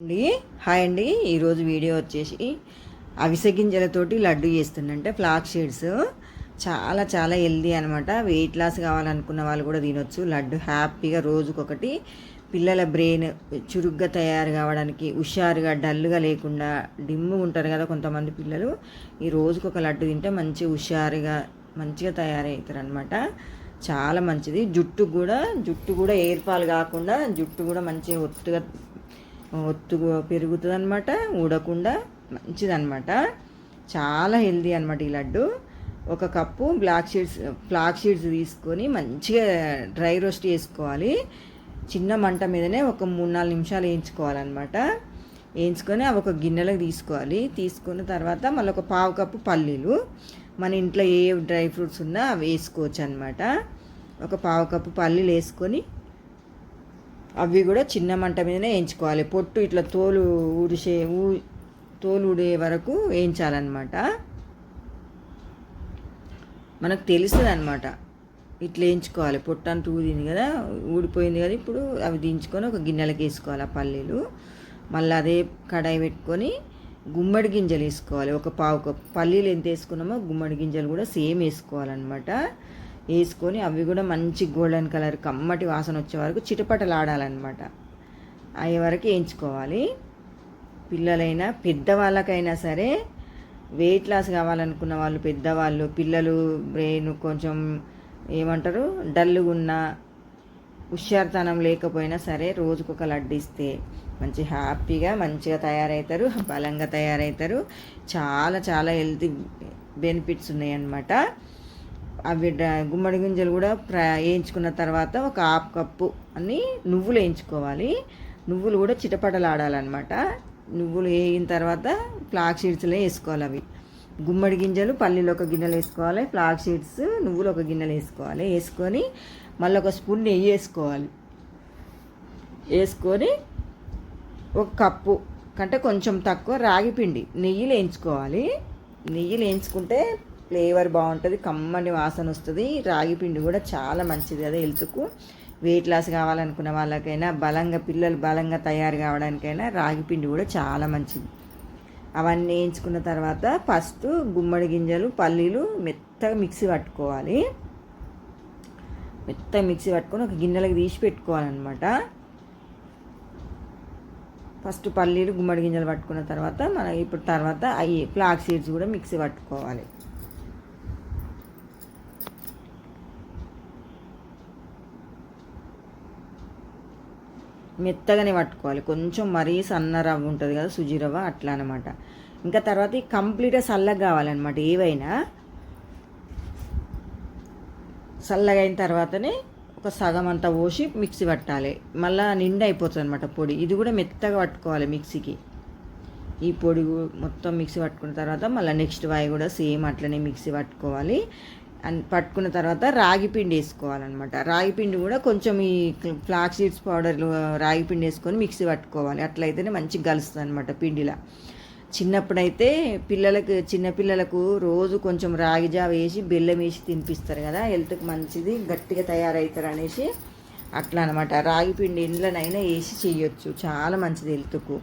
అండి. హాయ్ అండి. ఈరోజు వీడియో వచ్చేసి అవిసె గింజలతోటి లడ్డు చేస్తుందంటే ఫ్లాక్ షీడ్స్. చాలా చాలా హెల్దీ అనమాట వెయిట్ లాస్ కావాలనుకున్న వాళ్ళు కూడా తినొచ్చు. లడ్డు హ్యాపీగా రోజుకొకటి పిల్లల బ్రెయిన్ చురుగ్గా తయారు కావడానికి హుషారుగా డల్గా లేకుండా డిమ్ము ఉంటారు కదా కొంతమంది పిల్లలు. ఈ రోజుకొక లడ్డు తింటే మంచి హుషారుగా మంచిగా తయారవుతారు అనమాట చాలా మంచిది. జుట్టు కూడా జుట్టు కూడా ఏర్పాలు కాకుండా జుట్టు కూడా మంచిగా ఒత్తుగా ఒత్తు పెరుగుతుంది అనమాట ఊడకుండా మంచిదన్నమాట. చాలా హెల్దీ అనమాట ఈ లడ్డు. ఒక cup black seeds flax seeds తీసుకొని మంచిగా డ్రై రోస్ట్ చేసుకోవాలి. చిన్న మంట మీదనే ఒక మూడు నాలుగు నిమిషాలు వేయించుకోవాలన్నమాట. వేయించుకొని అవి ఒక గిన్నెలకు తీసుకోవాలి. తీసుకున్న తర్వాత మళ్ళీ ఒక పావు కప్పు పల్లీలు. మన ఇంట్లో ఏ డ్రై ఫ్రూట్స్ ఉన్నా అవి వేసుకోవచ్చు అనమాట ఒక పావు కప్పు పల్లీలు వేసుకొని అవి కూడా చిన్న మంట మీదనే వేయించుకోవాలి. పొట్టు ఇట్లా తోలు ఊడిసే ఊ తోలు ఊడే వరకు వేయించాలన్నమాట. మనకు తెలుస్తుంది అనమాట ఇట్లా వేయించుకోవాలి. పొట్టు అంటూ ఊదింది కదా ఊడిపోయింది కదా ఇప్పుడు అవి దించుకొని ఒక గిన్నెలకు వేసుకోవాలి ఆ పల్లీలు. మళ్ళీ అదే కడాయి పెట్టుకొని గుమ్మడి గింజలు వేసుకోవాలి. ఒక పావు కప్పు. పల్లీలు ఎంత వేసుకున్నామో గుమ్మడి గింజలు కూడా సేమ్ వేసుకోవాలన్నమాట. వేసుకొని అవి కూడా మంచి గోల్డెన్ కలర్ కమ్మటి వాసన వచ్చే వరకు చిటపటలాడాలన్నమాట. అయ్యే వరకు వేయించుకోవాలి. పిల్లలైనా పెద్దవాళ్ళకైనా సరే వెయిట్ లాస్ కావాలనుకున్న వాళ్ళు పెద్దవాళ్ళు పిల్లలు బ్రెయిన్ కొంచెం ఏమంటారు డల్గా ఉన్న హుషారుతనం లేకపోయినా సరే రోజుకొక లడ్డు ఇస్తే మంచి హ్యాపీగా మంచిగా తయారవుతారు బలంగా తయారవుతారు చాలా చాలా హెల్తీ బెనిఫిట్స్ ఉన్నాయన్నమాట. అవి గుమ్మడి గింజలు కూడా ఫ్రై వేయించుకున్న తర్వాత ఒక హాఫ్ కప్పు అని నువ్వులు వేయించుకోవాలి. నువ్వులు కూడా చిటపటలాడాలన్నమాట. నువ్వులు వేయిన తర్వాత ఫ్లాక్ సీడ్స్లో వేసుకోవాలి అవి. గుమ్మడి గింజలు పల్లీలు ఒక గిన్నెలు వేసుకోవాలి. ఫ్లాక్ సీడ్స్ నువ్వులు ఒక గిన్నెలు వేసుకోవాలి. వేసుకొని మళ్ళీ ఒక స్పూన్ నెయ్యి వేసుకోవాలి. వేసుకొని ఒక కప్పు కంటే కొంచెం తక్కువ రాగి పిండి. నెయ్యిలు వేయించుకోవాలి. నెయ్యిలు వేయించుకుంటే ఫ్లేవర్ బాగుంటుంది కమ్మని వాసన వస్తుంది. రాగి పిండి కూడా చాలా మంచిది అదే హెల్త్కు. వెయిట్ లాస్ కావాలనుకున్న వాళ్ళకైనా బలంగా పిల్లలు బలంగా తయారు కావడానికైనా రాగి పిండి కూడా చాలా మంచిది. అవన్నీ వేయించుకున్న తర్వాత ఫస్ట్ గుమ్మడి గింజలు పల్లీలు మెత్తగా మిక్సీ పట్టుకోవాలి. మెత్తగా మిక్సీ పట్టుకొని ఒక గిన్నెలకు తీసి పెట్టుకోవాలన్నమాట. ఫస్ట్ పల్లీలు గుమ్మడి గింజలు పట్టుకున్న తర్వాత మనం ఇప్పుడు తర్వాత అవి ఫ్లాక్ సీడ్స్ కూడా మిక్సీ పట్టుకోవాలి. మెత్తగానే పట్టుకోవాలి. కొంచెం మరీ సన్న రవ్వ ఉంటుంది కదా సుజీ రవ్వ అట్లా అనమాట ఇంకా తర్వాత కంప్లీట్గా చల్లగా కావాలన్నమాట ఏవైనా. చల్లగా అయిన తర్వాతనే ఒక సగం అంతా పోసి మిక్సీ పట్టాలి. మళ్ళీ నిండా అయిపోతుంది అనమాట పొడి. ఇది కూడా మెత్తగా పట్టుకోవాలి మిక్సీకి. ఈ పొడి మొత్తం మిక్సీ పట్టుకున్న తర్వాత మళ్ళీ నెక్స్ట్ వాయి కూడా సేమ్ అట్లనే మిక్సీ పట్టుకోవాలి. పట్టుకున్న తర్వాత రాగి పిండి వేసుకోవాలన్నమాట. రాగి పిండి కూడా కొంచెం ఈ ఫ్లాక్ సీడ్స్ పౌడర్లు రాగి పిండి వేసుకొని మిక్సీ పట్టుకోవాలి. అట్లయితేనే మంచిగా కలుస్తుంది అనమాట పిండిలా. చిన్నప్పుడైతే పిల్లలకు చిన్నపిల్లలకు రోజు కొంచెం రాగి జావ వేసి బెల్లం వేసి తినిపిస్తారు కదా హెల్త్కి మంచిది గట్టిగా తయారవుతారు అనేసి అట్లా అనమాట రాగి పిండి ఇండ్లనైనా వేసి చేయొచ్చు. చాలా మంచిది హెల్త్కు.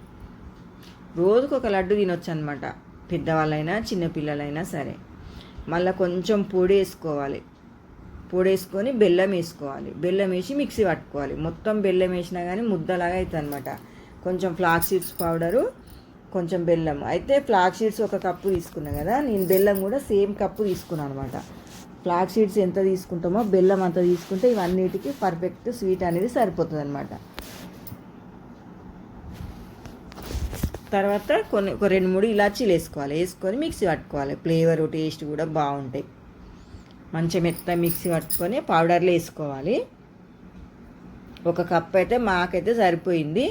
రోజుకు ఒక లడ్డు తినొచ్చు అనమాట పెద్దవాళ్ళైనా చిన్నపిల్లలైనా సరే. మళ్ళీ కొంచెం పొడి వేసుకోవాలి. పొడి వేసుకొని బెల్లం వేసుకోవాలి. బెల్లం వేసి మిక్సీ పట్టుకోవాలి. మొత్తం బెల్లం వేసినా కానీ ముద్దలాగా అవుతుంది అనమాట కొంచెం ఫ్లాక్ సీడ్స్ పౌడరు కొంచెం బెల్లం. అయితే ఫ్లాక్ సీడ్స్ ఒక కప్పు తీసుకున్నా కదా నేను బెల్లం కూడా సేమ్ కప్పు తీసుకున్నాను అనమాట ఫ్లాక్ సీడ్స్ ఎంత తీసుకుంటామో బెల్లం అంత తీసుకుంటే ఇవన్నిటికి పర్ఫెక్ట్ స్వీట్ అనేది సరిపోతుంది అనమాట తర్వాత కొన్ని ఒక రెండు మూడు ఇలాచీలు వేసుకోవాలి. వేసుకొని మిక్సీ పట్టుకోవాలి. ఫ్లేవర్ టేస్ట్ కూడా బాగుంటాయి. మంచి మెత్త మిక్సీ పట్టుకొని పౌడర్లో వేసుకోవాలి. ఒక కప్ అయితే మాకైతే సరిపోయింది.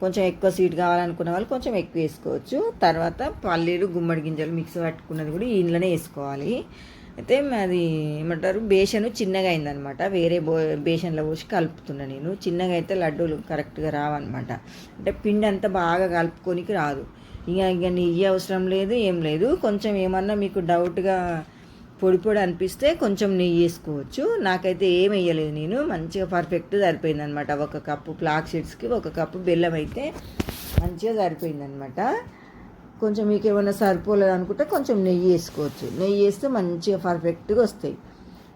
కొంచెం ఎక్కువ స్వీట్ కావాలనుకున్న వాళ్ళు కొంచెం ఎక్కువ వేసుకోవచ్చు. తర్వాత పల్లీలు గుమ్మడి గింజలు మిక్సీ పట్టుకున్నది కూడా ఇంట్లోనే వేసుకోవాలి. అయితే అది ఏమంటారు బేసను చిన్నగా అయిందనమాట. వేరే బో బేసన్లో పోసి కలుపుతున్నా నేను. చిన్నగా అయితే లడ్డూలు కరెక్ట్గా రావన్నమాట అంటే పిండి అంతా బాగా కలుపుకోనికి రాదు. ఇక ఇక నెయ్యి అవసరం లేదు ఏం లేదు. కొంచెం ఏమన్నా మీకు డౌట్గా పొడి పొడి అనిపిస్తే కొంచెం నెయ్యి వేసుకోవచ్చు. నాకైతే ఏం వేయలేదు నేను. మంచిగా పర్ఫెక్ట్ సరిపోయింది అనమాట ఒక కప్పు ఫ్లాక్ సీడ్స్కి ఒక కప్పు బెల్లం అయితే మంచిగా సరిపోయింది అనమాట కొంచెం మీకు ఏమైనా సరిపోలేదు అనుకుంటే కొంచెం నెయ్యి వేసుకోవచ్చు. నెయ్యి వేస్తే మంచిగా పర్ఫెక్ట్గా వస్తాయి.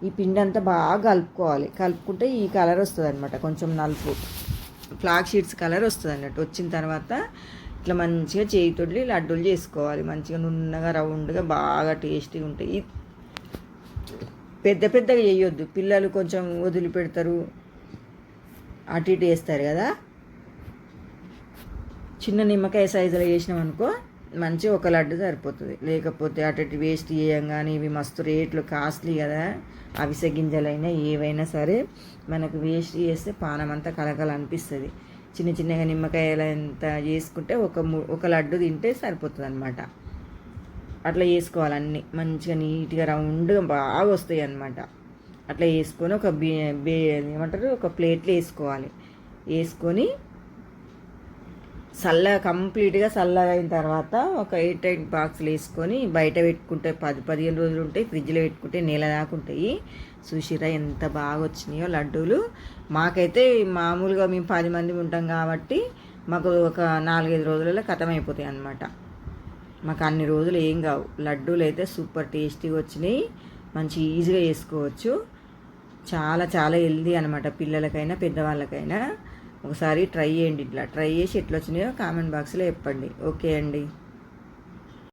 ఈ పిండి అంతా బాగా కలుపుకోవాలి. కలుపుకుంటే ఈ కలర్ వస్తుంది అనమాట కొంచెం నలుపు. ఫ్లాక్ షీట్స్ కలర్ వస్తుంది అన్నట్టు వచ్చిన తర్వాత ఇట్లా మంచిగా చేయితోటి లడ్డూలు చేసుకోవాలి. మంచిగా నున్నగా రౌండ్గా బాగా టేస్టీగా ఉంటాయి. పెద్ద పెద్దగా చేయొద్దు. పిల్లలు కొంచెం వదిలిపెడతారు. అటు ఇటు వేస్తారు కదా. చిన్న నిమ్మకాయ సైజులో చేసినాం అనుకో మంచిగా ఒక లడ్డు సరిపోతుంది. లేకపోతే అటు ఇటు వేస్ట్ చేయంగానే ఇవి మస్తు రేట్లు కాస్ట్లీ కదా. అవిసె గింజలైనా ఏవైనా సరే మనకు వేస్ట్ చేస్తే పానం అంతా కలకల అనిపిస్తుంది. చిన్న చిన్నగా నిమ్మకాయలు ఎంత చేసుకుంటే ఒక ము ఒక లడ్డు తింటే సరిపోతుంది అనమాట అట్లా చేసుకోవాలి అన్నీ. మంచిగా నీట్గా రౌండ్గా బాగా వస్తాయి అన్నమాట. అట్లా వేసుకొని ఒక బే బే ఏమంటారు? ఒక ప్లేట్లో వేసుకోవాలి. వేసుకొని చల్లగా కంప్లీట్గా చల్లగా అయిన తర్వాత ఒక ఎయిట్ ఎయిట్ బాక్సులు వేసుకొని బయట పెట్టుకుంటే పది పదిహేను రోజులు ఉంటాయి ఫ్రిడ్జ్లో పెట్టుకుంటే నెల దాకా ఉంటాయి. చూసిరా ఎంత బాగా వచ్చినాయో లడ్డూలు. మాకైతే మామూలుగా మేము పది మంది ఉంటాం కాబట్టి మాకు ఒక నాలుగైదు రోజులలో ఖతం అయిపోతాయి అన్నమాట. మాకు అన్ని రోజులు ఏం కావు. లడ్డూలు అయితే సూపర్ టేస్టీగా వచ్చినాయి. మంచి ఈజీగా చేసుకోవచ్చు చాలా చాలా హెల్దీ అనమాట పిల్లలకైనా పెద్దవాళ్ళకైనా. ఒకసారి ట్రై చేయండి ఇట్లా. ట్రై చేసి ఎట్లా వచ్చినాయో కామెంట్ బాక్స్లో చెప్పండి. ఓకే అండి.